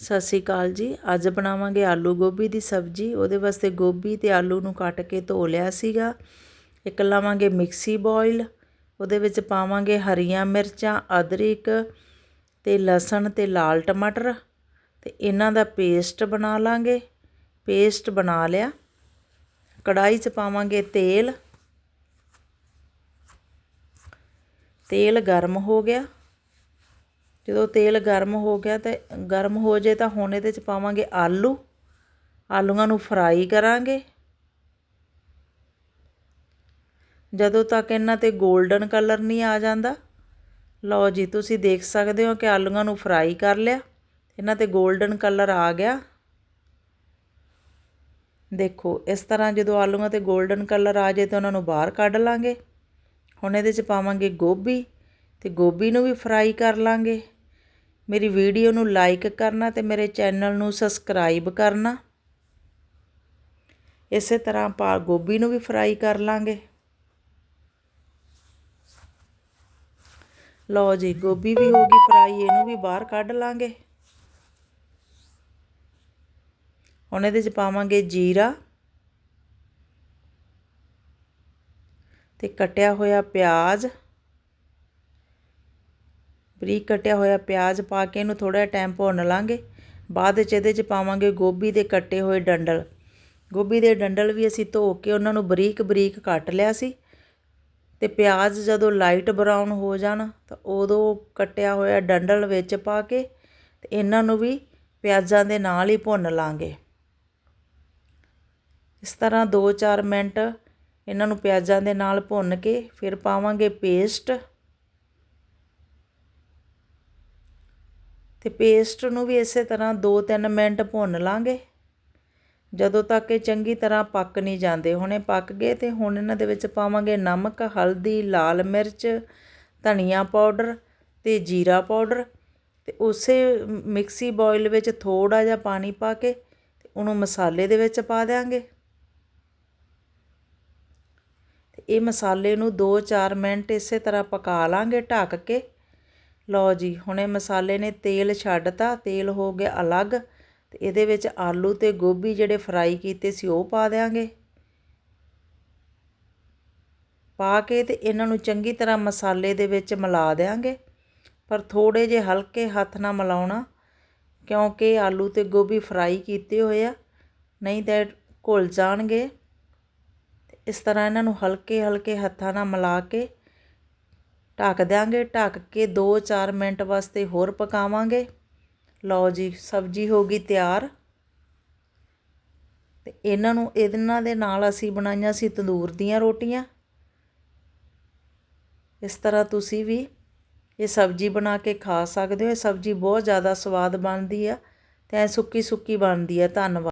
ਸਤਿ ਸ਼੍ਰੀ ਅਕਾਲ ਜੀ। ਅੱਜ ਬਣਾਵਾਂਗੇ ਆਲੂ ਗੋਭੀ ਦੀ ਸਬਜ਼ੀ। ਉਹਦੇ ਵਾਸਤੇ ਗੋਭੀ ਤੇ ਆਲੂ ਨੂੰ ਕੱਟ ਕੇ ਧੋ ਲਿਆ ਸੀਗਾ। ਇੱਕ ਲਾਵਾਂਗੇ ਮਿਕਸੀ ਬੋਇਲ। ਉਹਦੇ ਵਿੱਚ ਪਾਵਾਂਗੇ ਹਰੀਆਂ ਮਿਰਚਾਂ, ਅਦਰਕ ਤੇ ਲਸਣ ਤੇ ਲਾਲ ਟਮਾਟਰ। ਤੇ ਇਹਨਾਂ ਦਾ ਪੇਸਟ ਬਣਾ ਲਾਂਗੇ। ਪੇਸਟ ਬਣਾ ਲਿਆ। ਕੜਾਈ 'ਚ ਪਾਵਾਂਗੇ ਤੇਲ। ਤੇਲ ਗਰਮ ਹੋ ਗਿਆ। ਜਦੋਂ ਤੇਲ ਗਰਮ ਹੋ ਗਿਆ ਤਾਂ ਗਰਮ ਹੋ ਜੇ ਤਾਂ ਹੁਣ ਇਹਦੇ 'ਚ ਪਾਵਾਂਗੇ ਆਲੂ। ਆਲੂਆਂ ਨੂੰ ਫਰਾਈ ਕਰਾਂਗੇ। ਜਦੋਂ ਤੱਕ ਇਹਨਾਂ ਤੇ 골ਡਨ ਕਲਰ ਨਹੀਂ ਆ ਜਾਂਦਾ, ਲਓ ਜੀ, ਤੁਸੀਂ ਦੇਖ ਸਕਦੇ ਹੋ ਕਿ ਆਲੂਆਂ ਨੂੰ ਫਰਾਈ ਕਰ ਲਿਆ। ਇਹਨਾਂ ਤੇ 골ਡਨ ਕਲਰ ਆ ਗਿਆ। ਦੇਖੋ, ਇਸ ਤਰ੍ਹਾਂ ਜਦੋਂ ਆਲੂਆਂ ਤੇ 골ਡਨ ਕਲਰ ਆ ਜੇ ਤਾਂ ਉਹਨਾਂ ਨੂੰ ਬਾਹਰ ਕੱਢ ਲਾਂਗੇ। ਹੁਣ ਇਹਦੇ 'ਚ ਪਾਵਾਂਗੇ ਗੋਭੀ ਤੇ ਗੋਭੀ ਨੂੰ ਵੀ ਫਰਾਈ ਕਰ ਲਾਂਗੇ। ਮੇਰੀ ਵੀਡੀਓ ਨੂੰ ਲਾਈਕ ਕਰਨਾ ਤੇ ਮੇਰੇ ਚੈਨਲ ਨੂੰ ਸਬਸਕ੍ਰਾਈਬ ਕਰਨਾ। ਇਸੇ ਤਰ੍ਹਾਂ ਪਾ ਗੋਭੀ ਨੂੰ ਵੀ ਫਰਾਈ ਕਰ ਲਾਂਗੇ। ਲਓ ਜੀ, ਗੋਭੀ ਵੀ ਹੋ ਗਈ ਫਰਾਈ, ਇਹਨੂੰ ਵੀ ਬਾਹਰ ਕੱਢ ਲਾਂਗੇ। ਹੁਣ ਇਹਦੇ 'ਚ ਪਾਵਾਂਗੇ ਜੀਰਾ ਤੇ ਕਟਿਆ ਹੋਇਆ ਪਿਆਜ਼। ਬਰੀਕ ਕਟਿਆ ਹੋਇਆ ਪਿਆਜ਼ ਪਾ ਕੇ ਇਹਨੂੰ ਥੋੜਾ ਟਾਈਮ ਭੁੰਨ ਲਾਂਗੇ। ਬਾਅਦ ਵਿੱਚ ਇਹਦੇ 'ਚ ਪਾਵਾਂਗੇ ਗੋਭੀ ਦੇ ਕੱਟੇ ਹੋਏ ਡੰਡਲ। ਗੋਭੀ ਦੇ ਡੰਡਲ ਵੀ ਅਸੀਂ ਧੋ ਕੇ ਉਹਨਾਂ ਨੂੰ ਬਰੀਕ ਬਰੀਕ ਕੱਟ ਲਿਆ ਸੀ। ਤੇ ਪਿਆਜ਼ ਜਦੋਂ ਲਾਈਟ ਬਰਾਊਨ ਹੋ ਜਾਣ, ਤਾਂ ਉਦੋਂ ਕੱਟਿਆ ਹੋਇਆ ਡੰਡਲ ਵਿੱਚ ਪਾ ਕੇ ਤੇ ਇਹਨਾਂ ਨੂੰ ਵੀ ਪਿਆਜ਼ਾਂ ਦੇ ਨਾਲ ਹੀ ਭੁੰਨ ਲਾਂਗੇ। ਇਸ ਤਰ੍ਹਾਂ 2-4 ਮਿੰਟ ਇਹਨਾਂ ਨੂੰ ਪਿਆਜ਼ਾਂ ਦੇ ਨਾਲ ਭੁੰਨ ਕੇ ਫਿਰ ਪਾਵਾਂਗੇ ਪੇਸਟ ਤੇ ਪੇਸਟ ਨੂੰ ਵੀ ਇਸੇ ਤਰ੍ਹਾਂ 2-3 ਮਿੰਟ ਭੁੰਨ ਲਾਂਗੇ। ਜਦੋਂ ਤੱਕ ਇਹ ਚੰਗੀ ਤਰ੍ਹਾਂ ਪੱਕ ਨਹੀਂ ਜਾਂਦੇ, ਹੁਣੇ ਪੱਕ ਗਏ ਤੇ ਹੁਣ ਇਹਨਾਂ ਦੇ ਵਿੱਚ ਪਾਵਾਂਗੇ ਨਮਕ, ਹਲਦੀ, ਲਾਲ ਮਿਰਚ, ਧਨੀਆ ਪਾਊਡਰ ਤੇ ਜੀਰਾ ਪਾਊਡਰ ਤੇ ਉਸੇ ਮਿਕਸੀ ਬੋਇਲ ਵਿੱਚ ਥੋੜਾ ਜਿਹਾ ਪਾਣੀ ਪਾ ਕੇ ਤੇ ਉਹਨੂੰ ਮਸਾਲੇ ਦੇ ਵਿੱਚ ਪਾ ਦੇਾਂਗੇ ਇਹ ਮਸਾਲੇ ਨੂੰ 2-4 ਮਿੰਟ ਇਸੇ ਤਰ੍ਹਾਂ ਪਕਾ ਲਾਂਗੇ ਢੱਕ ਕੇ। ਲਓ ਜੀ, ਹੁਣੇ ਮਸਾਲੇ ਨੇ ਤੇਲ ਛੱਡਤਾ, ਤੇਲ ਹੋ ਗਿਆ ਅਲੱਗ। ਤੇ ਇਹਦੇ ਵਿੱਚ ਆਲੂ ਤੇ ਗੋਭੀ ਜਿਹੜੇ ਫਰਾਈ ਕੀਤੇ ਸੀ, ਉਹ ਪਾ ਦੇਾਂਗੇ ਪਾ ਕੇ ਤੇ ਇਹਨਾਂ ਨੂੰ ਚੰਗੀ ਤਰ੍ਹਾਂ ਮਸਾਲੇ ਦੇ ਵਿੱਚ ਮਿਲਾ ਦੇਾਂਗੇ ਪਰ ਥੋੜੇ ਜੇ ਹਲਕੇ ਹੱਥ ਨਾਲ ਮਿਲਾਉਣਾ, ਕਿਉਂਕਿ ਆਲੂ ਤੇ ਗੋਭੀ ਫਰਾਈ ਕੀਤੇ ਹੋਏ ਆ। ਨਹੀਂ ਤਾਂ ਘੁਲ ਜਾਣਗੇ। ਇਸ ਤਰ੍ਹਾਂ ਇਹਨਾਂ ਨੂੰ ਹਲਕੇ ਹਲਕੇ ਹੱਥਾਂ ਨਾਲ ਮਿਲਾ ਕੇ ਢੱਕ ਦਿਆਂਗੇ, ਢੱਕ ਕੇ 2-4 ਮਿੰਟ ਵਾਸਤੇ ਹੋਰ ਪਕਾਵਾਂਗੇ। ਲਓ ਜੀ, ਸਬਜ਼ੀ ਹੋ ਗਈ ਤਿਆਰ। ਤੇ ਇਹਨਾਂ ਨੂੰ, ਇਹਨਾਂ ਦੇ ਨਾਲ ਅਸੀਂ ਬਣਾਈਆਂ ਸੀ ਤੰਦੂਰ ਦੀਆਂ ਰੋਟੀਆਂ। ਇਸ ਤਰ੍ਹਾਂ ਤੁਸੀਂ ਵੀ ਇਹ ਸਬਜ਼ੀ ਬਣਾ ਕੇ ਖਾ ਸਕਦੇ ਹੋ। ਇਹ ਸਬਜ਼ੀ ਬਹੁਤ ਜ਼ਿਆਦਾ ਸਵਾਦ ਬਣਦੀ ਆ ਤੇ ਐ ਸੁੱਕੀ ਸੁੱਕੀ ਬਣਦੀ ਆ। ਧੰਨਵਾਦ।